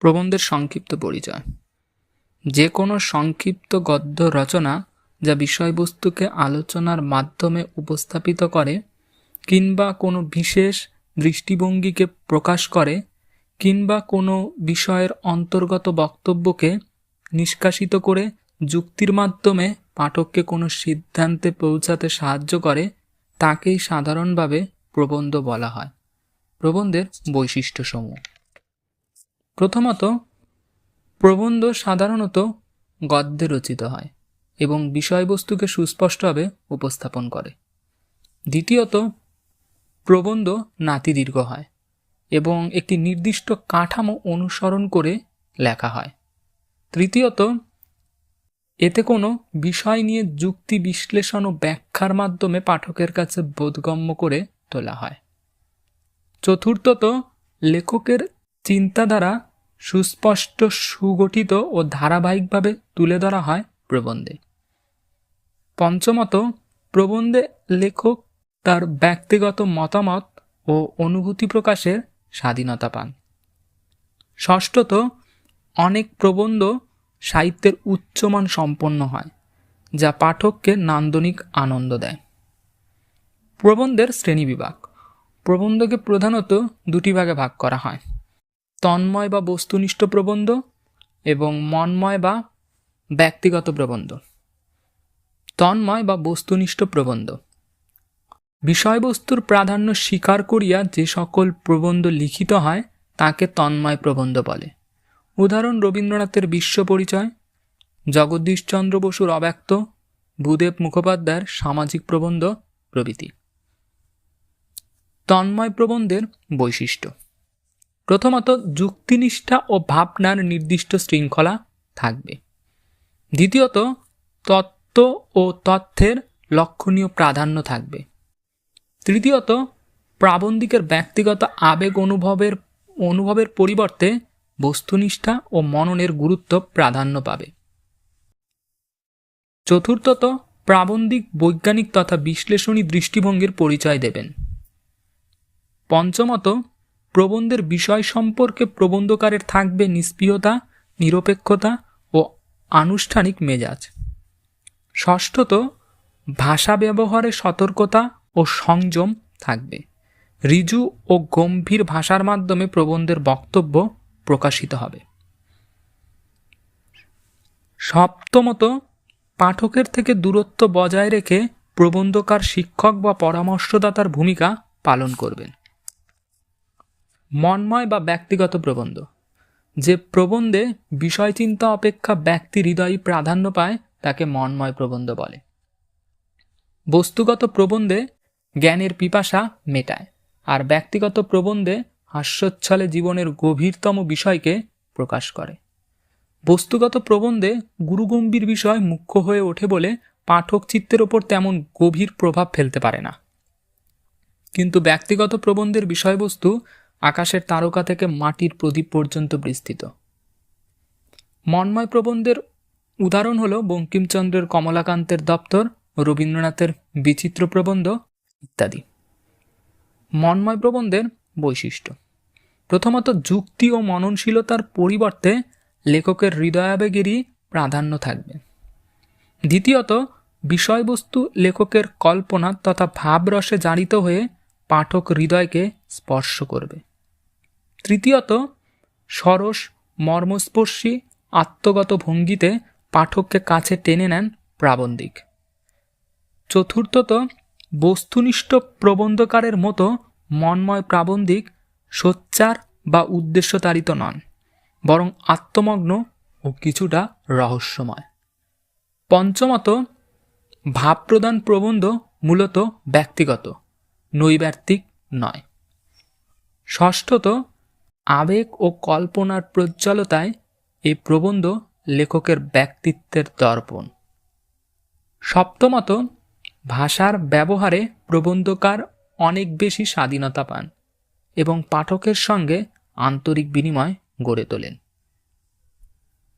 প্রবন্ধের সংক্ষিপ্ত পরিচয়। যে কোনো সংক্ষিপ্ত গদ্য রচনা যা বিষয়বস্তুকে আলোচনার মাধ্যমে উপস্থাপিত করে কিংবা কোনো বিশেষ দৃষ্টিভঙ্গিকে প্রকাশ করে কিংবা কোনো বিষয়ের অন্তর্গত বক্তব্যকে নিষ্কাশিত করে যুক্তির মাধ্যমে পাঠককে কোনো সিদ্ধান্তে পৌঁছাতে সাহায্য করে, তাকেই সাধারণভাবে প্রবন্ধ বলা হয়। প্রবন্ধের বৈশিষ্ট্যসমূহ। প্রথমত, প্রবন্ধ সাধারণত গদ্যে রচিত হয় এবং বিষয়বস্তুকে সুস্পষ্টভাবে উপস্থাপন করে। দ্বিতীয়ত, প্রবন্ধ নাতিদীর্ঘ হয় এবং একটি নির্দিষ্ট কাঠামো অনুসরণ করে লেখা হয়। তৃতীয়ত, এতে কোনো বিষয় নিয়ে যুক্তি বিশ্লেষণ ও ব্যাখ্যার মাধ্যমে পাঠকের কাছে বোধগম্য করে তোলা হয়। চতুর্থত, লেখকের চিন্তাধারা সুস্পষ্ট, সুগঠিত ও ধারাবাহিকভাবে তুলে ধরা হয় প্রবন্ধে। পঞ্চমত, প্রবন্ধে লেখক তার ব্যক্তিগত মতামত ও অনুভূতি প্রকাশের স্বাধীনতা পান। ষষ্ঠত, অনেক প্রবন্ধ সাহিত্যের উচ্চমান সম্পন্ন হয়, যা পাঠককে নান্দনিক আনন্দ দেয়। প্রবন্ধের শ্রেণীবিভাগ প্রবন্ধকে প্রধানত দুটি ভাগে ভাগ করা হয়। তন্ময় বা বস্তুনিষ্ঠ প্রবন্ধ এবং মন্ময় বা ব্যক্তিগত প্রবন্ধ। তন্ময় বা বস্তুনিষ্ঠ প্রবন্ধ। বিষয়বস্তুর প্রাধান্য স্বীকার করিয়া যে সকল প্রবন্ধ লিখিত হয়, তাকে তন্ময় প্রবন্ধ বলে। উদাহরণ, রবীন্দ্রনাথের বিশ্ব পরিচয়, জগদীশচন্দ্র বসুর অব্যক্ত, ভূদেব মুখোপাধ্যায়ের সামাজিক প্রবন্ধ প্রভৃতি। তন্ময় প্রবন্ধের বৈশিষ্ট্য। প্রথমত যুক্তিনিষ্ঠা ও ভাবনার নির্দিষ্ট শৃঙ্খলা থাকবে। দ্বিতীয়ত, তত্ত্ব ও তথ্যের লক্ষণীয় প্রাধান্য থাকবে। তৃতীয়ত, প্রাবন্ধিকের ব্যক্তিগত আবেগ অনুভবের অনুভবের পরিবর্তে বস্তুনিষ্ঠা ও মননের গুরুত্ব প্রাধান্য পাবে। চতুর্থত, প্রাবন্ধিক বৈজ্ঞানিক তথা বিশ্লেষণী দৃষ্টিভঙ্গির পরিচয় দেবেন। পঞ্চমত প্রবন্ধের বিষয় সম্পর্কে প্রবন্ধকারের থাকবে নিষ্প্রিয়তা, নিরপেক্ষতা ও আনুষ্ঠানিক মেজাজ। ষষ্ঠত, ভাষা ব্যবহারে সতর্কতা ও সংযম থাকবে। ঋজু ও গম্ভীর ভাষার মাধ্যমে প্রবন্ধের বক্তব্য প্রকাশিত হবে। সপ্তমত, পাঠকের থেকে দূরত্ব বজায় রেখে প্রবন্ধকার শিক্ষক বা পরামর্শদাতার ভূমিকা পালন করবেন। মন্ময় বা ব্যক্তিগত প্রবন্ধ। যে প্রবন্ধে বিষয়চিন্তা অপেক্ষা ব্যক্তি হৃদয় প্রাধান্য পায়, তাকে মন্ময় প্রবন্ধ বলে। বস্তুগত প্রবন্ধে জ্ঞানের পিপাসা মেটায়, আর ব্যক্তিগত প্রবন্ধে হাস্যোচ্ছলে জীবনের গভীরতম বিষয়কে প্রকাশ করে। বস্তুগত প্রবন্ধে গুরুগম্ভীর বিষয় মুখ্য হয়ে ওঠে বলে পাঠক চিত্তের ওপর তেমন গভীর প্রভাব ফেলতে পারে না। কিন্তু ব্যক্তিগত প্রবন্ধের বিষয়বস্তু আকাশের তারকা থেকে মাটির প্রদীপ পর্যন্ত বিস্তৃত। মন্ময় প্রবন্ধের উদাহরণ হল বঙ্কিমচন্দ্রের কমলাকান্তের দপ্তর, রবীন্দ্রনাথের বিচিত্র প্রবন্ধ ইত্যাদি। মন্ময় প্রবন্ধের বৈশিষ্ট্য। প্রথমত, যুক্তি ও মননশীলতার পরিবর্তে লেখকের হৃদয়াবেগেরই প্রাধান্য থাকবে। দ্বিতীয়ত, বিষয়বস্তু লেখকের কল্পনা তথা ভাবরসে জারিত হয়ে পাঠক হৃদয়কে স্পর্শ করবে। তৃতীয়ত, সরস মর্মস্পর্শী আত্মগত ভঙ্গিতে পাঠককে কাছে টেনে নেন প্রাবন্ধিক। চতুর্থত, বস্তুনিষ্ঠ প্রবন্ধকারের মতো মনময় প্রাবন্ধিক সোচ্চার বা উদ্দেশ্যতারিত নন, বরং আত্মমগ্ন ও কিছুটা রহস্যময়। পঞ্চমত ভাবপ্রদান প্রবন্ধ মূলত ব্যক্তিগত নৈব্যক্তিক নয়। ষষ্ঠত আবেগ ও কল্পনার প্রজ্জ্বলতায় এই প্রবন্ধ লেখকের ব্যক্তিত্বের দর্পণ। সপ্তমত, ভাষার ব্যবহারে প্রবন্ধকার অনেক বেশি স্বাধীনতা পান এবং পাঠকের সঙ্গে আন্তরিক বিনিময় গড়ে তোলেন।